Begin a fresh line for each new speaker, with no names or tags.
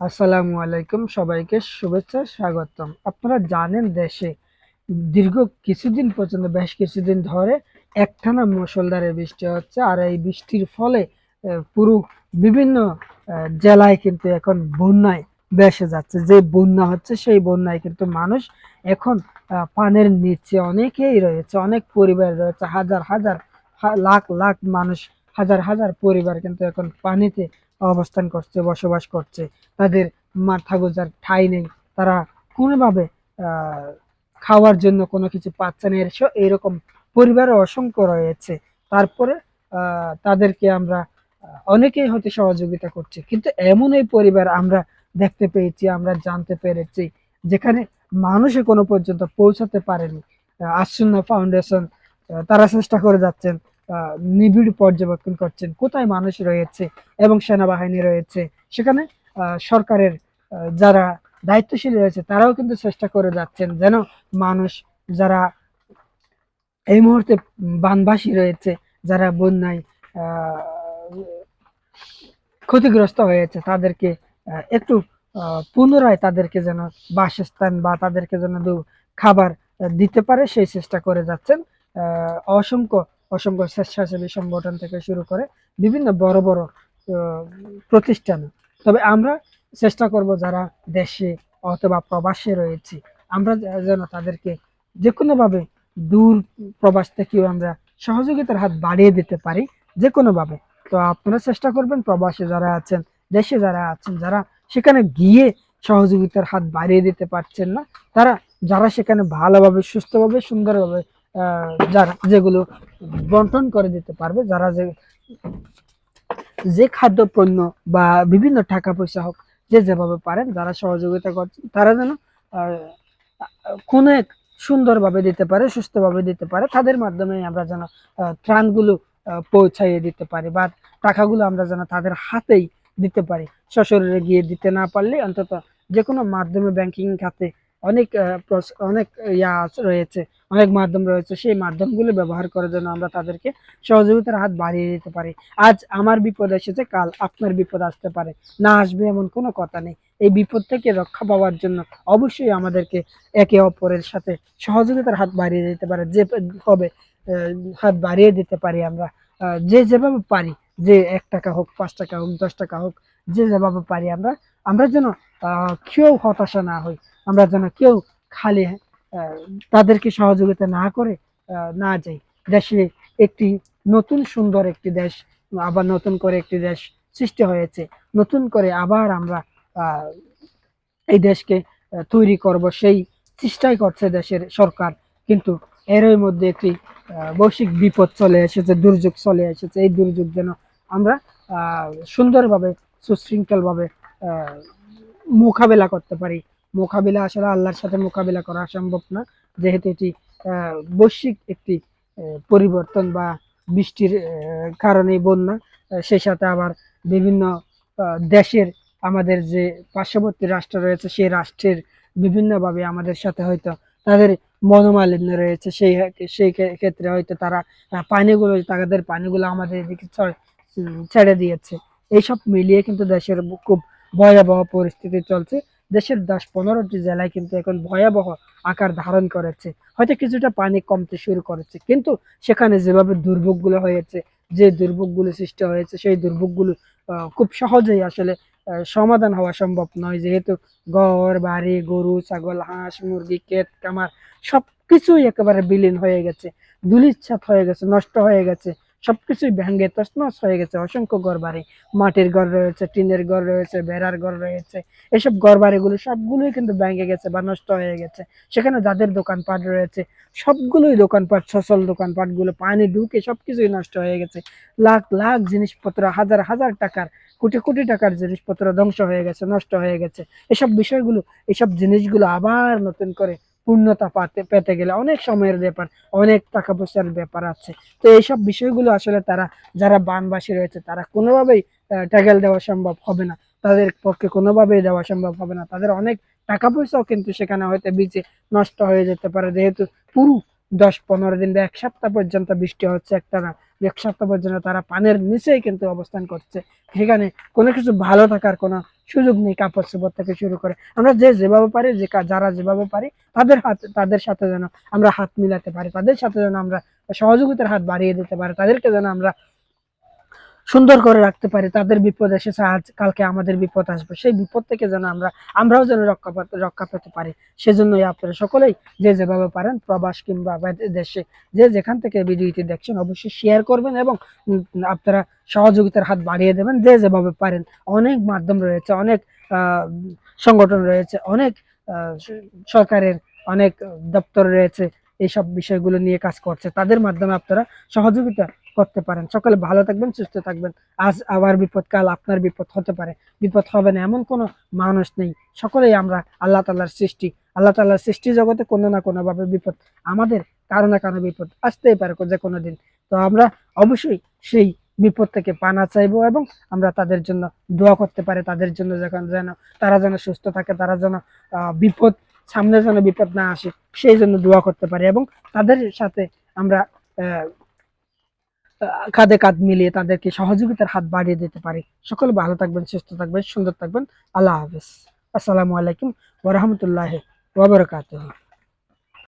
আসসালামু আলাইকুম, সবাইকে শুভেচ্ছা, স্বাগতম। আপনারা জানেন দেশে দীর্ঘ কিছুদিন পর্যন্ত, বেশ কিছুদিন ধরে একটানা মুষলধারে বৃষ্টি হচ্ছে আর এই বৃষ্টির ফলে পুরো বিভিন্ন জেলায় কিন্তু এখন বন্যায় বেসে যাচ্ছে। যে বন্যা হচ্ছে, সেই বন্যায় কিন্তু মানুষ এখন পানের নিচে অনেকেই রয়েছে, অনেক পরিবার রয়েছে, হাজার হাজার লাখ লাখ মানুষ, হাজার হাজার পরিবার কিন্তু এখন পানিতে অবস্থান করছে, বসবাস করছে। তাদের মাথা গোজার ঠাঁই নেই। তারা কোনোভাবে খাওয়ার জন্য কোনো কিছু পাচ্ছে না। এর- এরকম পরিবারও অসংখ্য রয়েছে। তারপরে তাদেরকে আমরা অনেকেই হয়তো সহযোগিতা করছে। কিন্তু এমন এই পরিবার আমরা দেখতে পেয়েছি, আমরা জানতে পেরেছি, যেখানে মানুষে কোনো পর্যন্ত পৌঁছাতে পারেনি। আসুন্না ফাউন্ডেশন তারা চেষ্টা করে যাচ্ছেন। নিবিড় পর্যবেক্ষণ করছেন। কোথায় মানুষ রয়েছে এবং সেনাবাহিনী রয়েছে? সেখানে সরকারের যারা দায়িত্বশীল রয়েছে, তারাও কিন্তু চেষ্টা করে যাচ্ছেন যেন মানুষ, যারা এই মুহূর্তে বানবাসী রয়েছে, যারা বন্যায় ক্ষতিগ্রস্ত হয়েছে, তাদেরকে একটু পুনরায় তাদেরকে যেন বাসস্থান বা তাদেরকে যেন খাবার দিতে পারে, সেই চেষ্টা করে যাচ্ছেন। অসংখ্য অসংখ্য স্বেচ্ছাসেবী সংগঠন থেকে শুরু করে বিভিন্ন বড় বড় প্রতিষ্ঠান। তবে আমরা চেষ্টা করব যারা দেশে অথবা প্রবাসে রয়েছে, আমরা যেন তাদেরকে যে কোনোভাবে দূর প্রবাস থেকেও আমরা সহযোগিতার হাত বাড়িয়ে দিতে পারি যে কোনোভাবে তো আপনারা চেষ্টা করবেন প্রবাসে যারা আছেন, দেশে যারা আছেন, যারা সেখানে গিয়ে সহযোগিতার হাত বাড়িয়ে দিতে পারছেন না, তারা, যারা সেখানে ভালোভাবে, সুস্থভাবে, সুন্দরভাবে যারা যেগুলো বন্টন করে দিতে পারবে, যারা যে যে খাদ্য পণ্য বা বিভিন্ন টাকা পয়সা হোক, যে যেভাবে পারেন, যারা সহযোগিতা করছেন, তারা যেন কোনো এক সুন্দরভাবে দিতে পারে, সুস্থভাবে দিতে পারে, তাদের মাধ্যমে আমরা যেন ত্রাণগুলো পৌঁছাইয়ে দিতে পারি বা টাকাগুলো আমরা যেন তাদের হাতেই দিতে পারি। সশরীরে গিয়ে দিতে না পারলে অন্তত যে কোনো মাধ্যমে ব্যাংকিং খাতে অনেক অনেক ইয়া রয়েছে, অনেক মাধ্যম রয়েছে, সেই মাধ্যমগুলো ব্যবহার করার জন্য আমরা তাদেরকে সহযোগিতার হাত বাড়িয়ে দিতে পারি। আজ আমার বিপদ এসেছে, কাল আপনার বিপদ আসতে পারে। না আসবে এমন কোনো কথা নেই। এই বিপদ থেকে রক্ষা পাওয়ার জন্য অবশ্যই আমাদেরকে একে অপরের সাথে সহযোগিতার হাত বাড়িয়ে দিতে পারে, যে হবে হাত বাড়িয়ে দিতে পারি আমরা যে যেভাবে পারি, যে এক টাকা হোক, পাঁচ টাকা হোক, দশ টাকা হোক, যে যেভাবে পারি আমরা আমরা যেন কেউ হতাশা না হই। আমরা যেন কেউ খালি তাদেরকে সহযোগিতা না করে না যাই। দেশে একটি নতুন সুন্দর একটি দেশ, আবার নতুন করে একটি দেশ সৃষ্টি হয়েছে। নতুন করে আবার আমরা এই দেশকে তৈরি করব। সেই চেষ্টাই করছে দেশের সরকার। কিন্তু এরই মধ্যে একটি বৈশ্বিক বিপদ চলে এসেছে, দুর্যোগ চলে এসেছে। এই দুর্যোগ যেন আমরা সুন্দরভাবে, সুশৃঙ্খলভাবে মোকাবেলা করতে পারি। মোকাবিলা আসলে আল্লাহর সাথে মোকাবিলা করা সম্ভব না। যেহেতু এটি বৈশ্বিক একটি পরিবর্তন বা বৃষ্টির কারণে বন্যা সেই সাথে আবার বিভিন্ন দেশের আমাদের যে পার্শ্ববর্তী রাষ্ট্র রয়েছে, সেই রাষ্ট্রের বিভিন্নভাবে আমাদের সাথে হয়তো তাদের মনোমালিন্য রয়েছে। সেই সেই ক্ষেত্রে হয়তো তারা পানিগুলো, তাদের পানিগুলো আমাদের এদিকে ছেড়ে দিয়েছে। এইসব মিলিয়ে কিন্তু দেশের খুব ভয়াবহ পরিস্থিতি চলছে। দেশের দশ পনেরোটি জেলায় কিন্তু এখন ভয়াবহ আকার ধারণ করেছে। হয়তো কিছুটা পানি কমতে শুরু করেছে, কিন্তু সেখানে যেভাবে দুর্ভোগগুলো হয়েছে, যে দুর্ভোগগুলো সৃষ্টি হয়েছে, সেই দুর্ভোগগুলো খুব সহজেই আসলে সমাধান হওয়া সম্ভব নয়। যেহেতু ঘর বাড়ি, গরু, ছাগল, হাঁস, মুরগি, ক্ষেত কামার সবকিছুই একেবারে বিলীন হয়ে গেছে ধুলিচ্ছাত হয়ে গেছে, নষ্ট হয়ে গেছে। সবকিছুই ভেঙে তছনছ হয়ে গেছে। অসংখ্য ঘর বাড়ি মাটির ঘর রয়েছে, টিনের ঘর রয়েছে, বেড়ার ঘর রয়েছে। এসব ঘর বাড়িগুলো সবগুলোই কিন্তু ভেঙে গেছে বা নষ্ট হয়ে গেছে। সেখানে যাদের দোকানপাট রয়েছে, সবগুলোই দোকানপাট, সচল দোকানপাটগুলো পানি ঢুকে সবকিছুই নষ্ট হয়ে গেছে। লাখ লাখ জিনিসপত্র, হাজার হাজার টাকার, কোটি কোটি টাকার জিনিসপত্র ধ্বংস হয়ে গেছে, নষ্ট হয়ে গেছে। এসব বিষয়গুলো, এসব জিনিসগুলো আবার নতুন করে পূর্ণতা পাতে পেতে গেলে অনেক সময়ের ব্যাপার, অনেক টাকা পয়সার ব্যাপার আছে। তো এইসব বিষয়গুলো আসলে তারা, যারা বানবাসী রয়েছে, তারা কোনোভাবেই ট্যাগেল দেওয়া সম্ভব হবে না। তাদের পক্ষে কোনোভাবেই দেওয়া সম্ভব হবে না। তাদের অনেক টাকা পয়সাও কিন্তু সেখানে হয়তো বীজে নষ্ট হয়ে যেতে পারে। যেহেতু পুরো দশ পনেরো দিন বা এক সপ্তাহ পর্যন্ত বৃষ্টি হচ্ছে একটা না এক সপ্তাহ তারা পানের নিচেই কিন্তু অবস্থান করছে। সেখানে কোনো কিছু ভালো থাকার কোনো সুযোগ নেই, কাপড় চোপড় থেকে শুরু করে। আমরা যে যেভাবে পারি, যে যারা যেভাবে পারি, তাদের হাত তাদের সাথে যেন আমরা হাত মিলাতে পারি, তাদের সাথে যেন আমরা সহযোগিতার হাত বাড়িয়ে দিতে পারি, তাদেরকে যেন আমরা সুন্দর করে রাখতে পারি, তাদের বিপদ এসেছে, আজ কালকে আমাদের বিপদ আসবে। সেই বিপদ থেকে যেন আমরা, আমরাও যেন রক্ষা রক্ষা পেতে পারি। সেজন্যই আপনারা সকলেই যে যেভাবে পারেন, প্রবাস কিংবা দেশে, যে যেখান থেকে ভিডিওটি দেখছেন, অবশ্যই শেয়ার করবেন এবং আপনারা সহযোগিতার হাত বাড়িয়ে দেবেন। যে যেভাবে পারেন, অনেক মাধ্যম রয়েছে, অনেক সংগঠন রয়েছে, অনেক সরকারের অনেক দপ্তর রয়েছে এইসব বিষয়গুলো নিয়ে কাজ করছে। তাদের মাধ্যমে আপনারা সহযোগিতা করতে পারেন। সকলে ভালো থাকবেন, সুস্থ থাকবেন। আজ আবার বিপদ, কাল আপনার বিপদ হতে পারে। বিপদ হবে না, এমন কোনো মানুষ নেই। সকলেই আমরা আল্লাহ তাল্লাহর সৃষ্টি। আল্লাহ তাল্লাহর সৃষ্টি জগতে কোনো না কোনোভাবে বিপদ, আমাদের কারও না কারও বিপদ আসতেই পারে যে কোনো দিন। তো আমরা অবশ্যই সেই বিপদ থেকে পানা চাইব এবং আমরা তাদের জন্য দোয়া করতে পারি। তাদের জন্য যখন যেন, তারা যেন সুস্থ থাকে, তারা যেন বিপদ সামনে যেন বিপদ না আসে, সেই জন্য দোয়া করতে পারি এবং তাদের সাথে আমরা কাঁধে কাঁধ মিলিয়ে তাদেরকে সহযোগিতার হাত বাড়িয়ে দিতে পারি। সকলে ভালো থাকবেন, সুস্থ থাকবেন, সুন্দর থাকবেন। আল্লাহ হাফিজ। আসসালামু আলাইকুম ওরহমতুল্লাহ ওবরকাতুহ